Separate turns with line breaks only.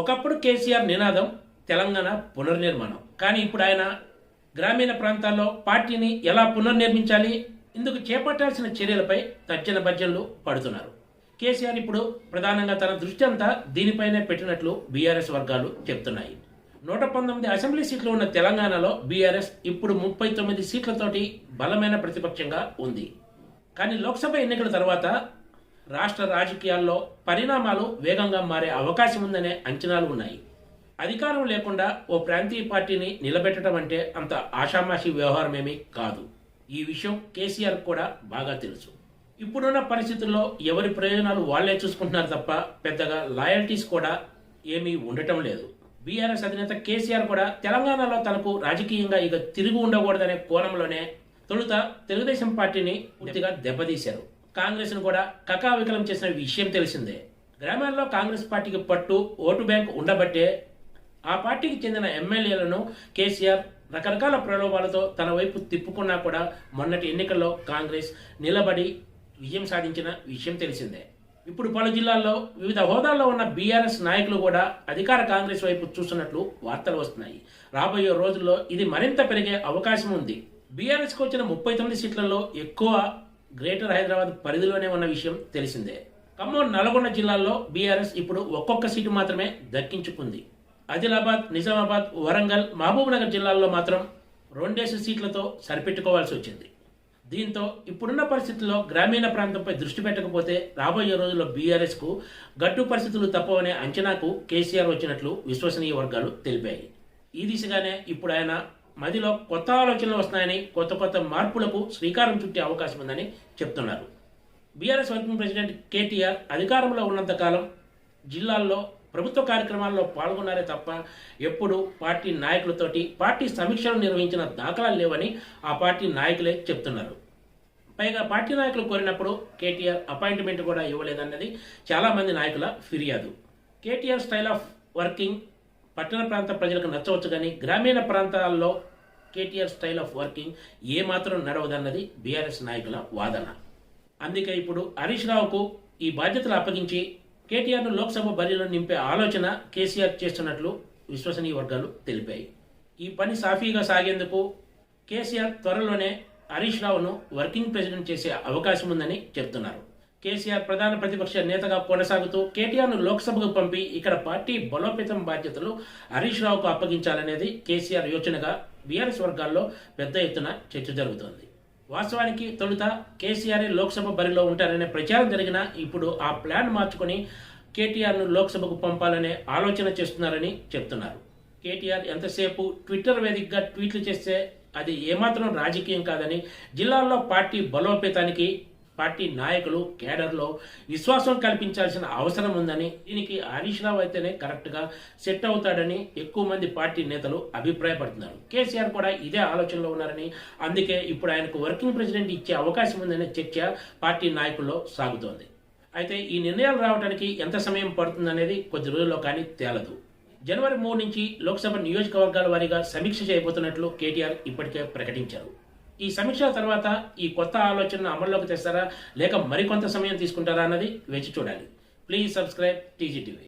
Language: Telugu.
ఒకప్పుడు కేసీఆర్ నినాదం తెలంగాణ పునర్నిర్మాణం. కానీ ఇప్పుడు ఆయన గ్రామీణ ప్రాంతాల్లో పార్టీని ఎలా పునర్నిర్మించాలి? ఇందుకు చేపట్టాల్సిన చర్యలపై తర్జన భర్జనలు పడుతున్నారు. కేసీఆర్ ఇప్పుడు ప్రధానంగా తన దృష్టి అంతా దీనిపైనే పెట్టినట్లు బీఆర్ఎస్ వర్గాలు చెప్తున్నాయి. నూట పంతొమ్మిది అసెంబ్లీ సీట్లు ఉన్న తెలంగాణలో బీఆర్ఎస్ ఇప్పుడు ముప్పై తొమ్మిది సీట్లతోటి బలమైన ప్రతిపక్షంగా ఉంది. కానీ లోక్సభ ఎన్నికల తర్వాత రాష్ట్ర రాజకీయాల్లో పరిణామాలు వేగంగా మారే అవకాశం ఉందనే అంచనాలు ఉన్నాయి. అధికారం లేకుండా ఓ ప్రాంతీయ పార్టీని నిలబెట్టడం అంటే అంత ఆషామాషి వ్యవహారమేమీ కాదు. ఈ విషయం కేసీఆర్ కూడా బాగా తెలుసు. ఇప్పుడున్న పరిస్థితుల్లో ఎవరి ప్రయోజనాలు వాళ్ళే చూసుకుంటున్నారు తప్ప పెద్దగా లాయల్టీస్ కూడా ఏమీ ఉండటం లేదు. బీఆర్ఎస్ అధినేత కేసీఆర్ కూడా తెలంగాణలో తనకు రాజకీయంగా ఇక తిరిగి ఉండకూడదనే కోణంలోనే తొలుత తెలుగుదేశం పార్టీని పూర్తిగా దెబ్బతీశారు. కాంగ్రెస్ను కూడా కకావికలం చేసిన విషయం తెలిసిందే. గ్రామాల్లో కాంగ్రెస్ పార్టీకి పట్టు ఓటు బ్యాంక్ ఉండబట్టే ఆ పార్టీకి చెందిన ఎమ్మెల్యేలను కేసీఆర్ రకరకాల ప్రలోభాలతో తన వైపు తిప్పుకున్నా కూడా మొన్నటి ఎన్నికల్లో కాంగ్రెస్ నిలబడి విజయం సాధించిన విషయం తెలిసిందే. ఇప్పుడు పలు జిల్లాల్లో వివిధ హోదాల్లో ఉన్న బీఆర్ఎస్ నాయకులు కూడా అధికార కాంగ్రెస్ వైపు చూస్తున్నట్లు వార్తలు వస్తున్నాయి. రాబోయే రోజుల్లో ఇది మరింత పెరిగే అవకాశం ఉంది. బీఆర్ఎస్కి వచ్చిన ముప్పై తొమ్మిది సీట్లలో ఎక్కువ గ్రేటర్ హైదరాబాద్ పరిధిలోనే ఉన్న విషయం తెలిసిందే. ఖమ్మం నల్గొండ జిల్లాల్లో బీఆర్ఎస్ ఇప్పుడు ఒక్కొక్క సీటు మాత్రమే దక్కించుకుంది. ఆదిలాబాద్ నిజామాబాద్ వరంగల్ మహబూబ్నగర్ జిల్లాల్లో మాత్రం రెండేసి సీట్లతో సరిపెట్టుకోవాల్సి వచ్చింది. దీంతో ఇప్పుడున్న పరిస్థితుల్లో గ్రామీణ ప్రాంతంపై దృష్టి పెట్టకపోతే రాబోయే రోజుల్లో బీఆర్ఎస్కు గట్టు పరిస్థితులు తప్పవనే అంచనాకు కేసీఆర్ వచ్చినట్లు విశ్వసనీయ వర్గాలు తెలిపాయి. ఈ దిశగానే ఇప్పుడు ఆయన మదిలో కొత్త ఆలోచనలు వస్తున్నాయని కొత్త కొత్త మార్పులకు శ్రీకారం చుట్టే అవకాశం ఉందని చెప్తున్నారు. బీఆర్ఎస్ వర్కింగ్ ప్రెసిడెంట్ కేటీఆర్ అధికారంలో ఉన్నంతకాలం జిల్లాల్లో ప్రభుత్వ కార్యక్రమాల్లో పాల్గొన్నారే తప్ప ఎప్పుడు పార్టీ నాయకులతోటి పార్టీ సమీక్షలు నిర్వహించిన దాఖలాలు లేవని ఆ పార్టీ నాయకులే చెప్తున్నారు. పైగా పార్టీ నాయకులు కోరినప్పుడు కేటీఆర్ అపాయింట్మెంట్ కూడా ఇవ్వలేదన్నది చాలా మంది నాయకుల ఫిర్యాదు. కేటీఆర్ స్టైల్ ఆఫ్ వర్కింగ్ పట్టణ ప్రాంత ప్రజలకు నచ్చవచ్చు కానీ గ్రామీణ ప్రాంతాల్లో కేటీఆర్ స్టైల్ ఆఫ్ వర్కింగ్ ఏమాత్రం నడవదన్నది బీఆర్ఎస్ నాయకుల వాదన. అందుకే ఇప్పుడు హరీష్ రావుకు ఈ బాధ్యతలు అప్పగించి కేటీఆర్ను లోక్సభ బరిలో నింపే ఆలోచన కేసీఆర్ చేస్తున్నట్లు విశ్వసనీయ వర్గాలు తెలిపాయి. ఈ పని సాఫీగా సాగేందుకు కేసీఆర్ త్వరలోనే హరీష్ రావును వర్కింగ్ ప్రెసిడెంట్ చేసే అవకాశం ఉందని చెప్తున్నారు. కేసీఆర్ ప్రధాన ప్రతిపక్ష నేతగా కొనసాగుతూ కేటీఆర్ను లోక్సభకు పంపి ఇక్కడ పార్టీ బలోపేతం బాధ్యతలు హరీష్ రావుకు అప్పగించాలనేది కేసీఆర్ యోచనగా బీఆర్ఎస్ వర్గాల్లో పెద్ద ఎత్తున చర్చ జరుగుతోంది. వాస్తవానికి తొలుత కేసీఆర్ లోక్సభ బరిలో ఉంటారనే ప్రచారం జరిగినా ఇప్పుడు ఆ ప్లాన్ మార్చుకొని కేటీఆర్ను లోక్సభకు పంపాలనే ఆలోచన చేస్తున్నారని చెప్తున్నారు. కేటీఆర్ ఎంతసేపు ట్విట్టర్ వేదికగా ట్వీట్లు చేస్తే అది ఏమాత్రం రాజకీయం కాదని జిల్లాల్లో పార్టీ బలోపేతానికి పార్టీ నాయకులు కేడర్లో విశ్వాసం కల్పించాల్సిన అవసరం ఉందని దీనికి హరీష్ రావు అయితేనే కరెక్ట్గా సెట్ అవుతాడని ఎక్కువ మంది పార్టీ నేతలు అభిప్రాయపడుతున్నారు. కేసీఆర్ కూడా ఇదే ఆలోచనలో ఉన్నారని అందుకే ఇప్పుడు ఆయనకు వర్కింగ్ ప్రెసిడెంట్ ఇచ్చే అవకాశం ఉందనే చర్చ పార్టీ నాయకుల్లో సాగుతోంది. అయితే ఈ నిర్ణయాలు రావడానికి ఎంత సమయం పడుతుందనేది కొద్ది రోజుల్లో కానీ తేలదు. జనవరి మూడు నుంచి లోక్సభ నియోజకవర్గాల వారీగా సమీక్ష చేయబోతున్నట్లు కేటీఆర్ ఇప్పటికే ప్రకటించారు. ఈ సమీక్ష తర్వాత ఈ కొత్త ఆలోచనను అమల్లోకి తెస్తారా? లేక మరికొంత సమయం తీసుకుంటారా అన్నది వేచి చూడాలి. Please subscribe TGTV